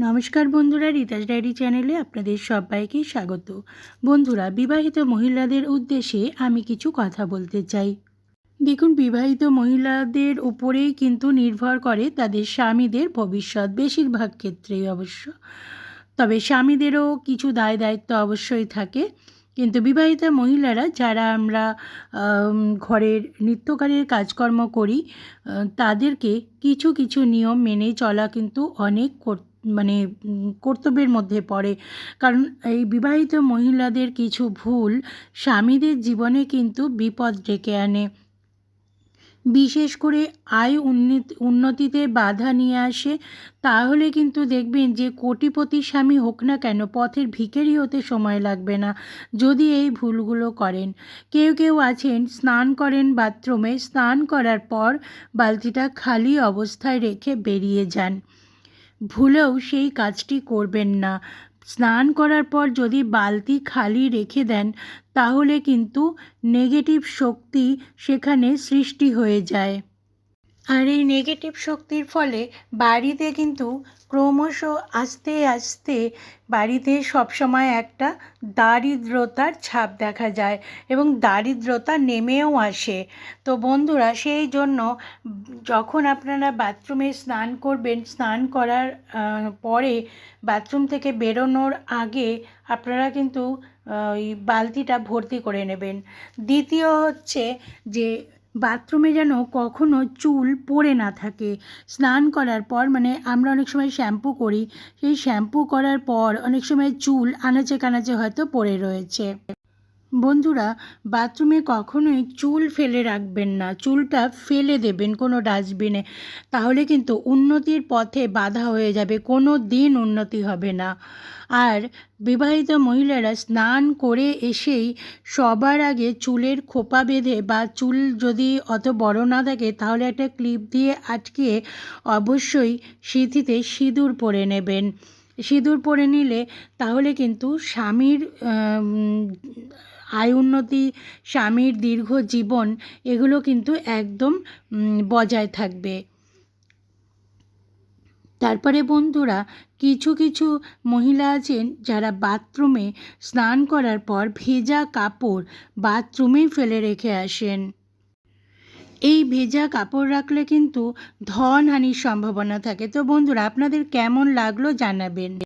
নমস্কার বন্ধুরা, রিতাস ডায়েরি চ্যানেলে আপনাদের সবাইকে স্বাগত। বন্ধুরা, বিবাহিত মহিলাদের উদ্দেশ্যে আমি কিছু কথা বলতে চাই। দেখুন, বিবাহিত মহিলাদের উপরেই কিন্তু নির্ভর করে তাদের স্বামীদের ভবিষ্যৎ বেশিরভাগ ক্ষেত্রেই অবশ্য। তবে স্বামীদেরও কিছু দায় দায়িত্ব অবশ্যই থাকে। কিন্তু বিবাহিত মহিলারা যারা আমরা ঘরের নিত্যকারের কাজকর্ম করি তাদেরকে কিছু কিছু নিয়ম মেনে চলা কিন্তু অনেক কর- মানে কর্তব্যের মধ্যে পড়ে। কারণ এই বিবাহিত মহিলাদের কিছু ভুল স্বামীদের জীবনে কিন্তু বিপদ ডেকে আনে। বিশেষ করে আয় উন্নতি, উন্নতিতে বাধা নিয়ে আসে, তাহলে কিন্তু দেখবেন যে কোটিপতি স্বামী হোক না কেন পথের ভিখারি হতে সময় লাগবে না, যদি এই ভুলগুলো করেন। কেউ কেউ আছেন, স্নান করেন বাথরুমে, স্নান করার পর বালতিটা খালি অবস্থায় রেখে বেরিয়ে যান। ভুলেও সেই কাজটি করবেন না। স্নান করার পর যদি বালতি খালি রেখে দেন, তাহলে কিন্তু নেগেটিভ শক্তি সেখানে সৃষ্টি হয়ে যায়। আর এই নেগেটিভ শক্তির ফলে বাড়িতে কিন্তু ক্রমশ আস্তে আস্তে বাড়িতে সবসময় একটা দারিদ্রতার ছাপ দেখা যায় এবং দারিদ্রতা নেমেও আসে। তো বন্ধুরা, সেই জন্য যখন আপনারা বাথরুমে স্নান করবেন, স্নান করার পরে বাথরুম থেকে বেরোনোর আগে আপনারা কিন্তু ওই বালতিটা ভর্তি করে নেবেন। দ্বিতীয় হচ্ছে যে বাথরুমে যেন কখনো চুল পড়ে না থাকে। স্নান করার পর মানে আমরা অনেক সময় শ্যাম্পু করি, সেই শ্যাম্পু করার পর অনেক সময় চুল আনাচে কানাচে হয়তো পড়ে রয়েছে। বন্ধুরা, বাথরুমে কখনোই চুল ফেলে রাখবেন না। চুলটা ফেলে দেবেন কোনো ডাস্টবিনে। তাহলে কিন্তু উন্নতির পথে বাধা হয়ে যাবে, কোনো দিন উন্নতি হবে না। আর বিবাহিত মহিলারা স্নান করে এসেই সবার আগে চুলের খোপা বেঁধে বা চুল যদি অত বড় না থাকে, তাহলে একটা ক্লিপ দিয়ে আটকে অবশ্যই সিঁথিতে সিঁদুর পরে নেবেন। সিঁদুর পরে নিলে তাহলে কিন্তু স্বামীর আয় উন্নতি, স্বামীর দীর্ঘ জীবন, এগুলো কিন্তু একদম বজায় থাকবে। তারপরে বন্ধুরা, কিছু কিছু মহিলা আছেন যারা বাথরুমে স্নান করার পর ভেজা কাপড় বাথরুমেই ফেলে রেখে আসেন। এই ভেজা কাপড় রাখলে কিন্তু ধনহানির সম্ভাবনা থাকে। তো বন্ধুরা, আপনাদের কেমন লাগল জানাবেন।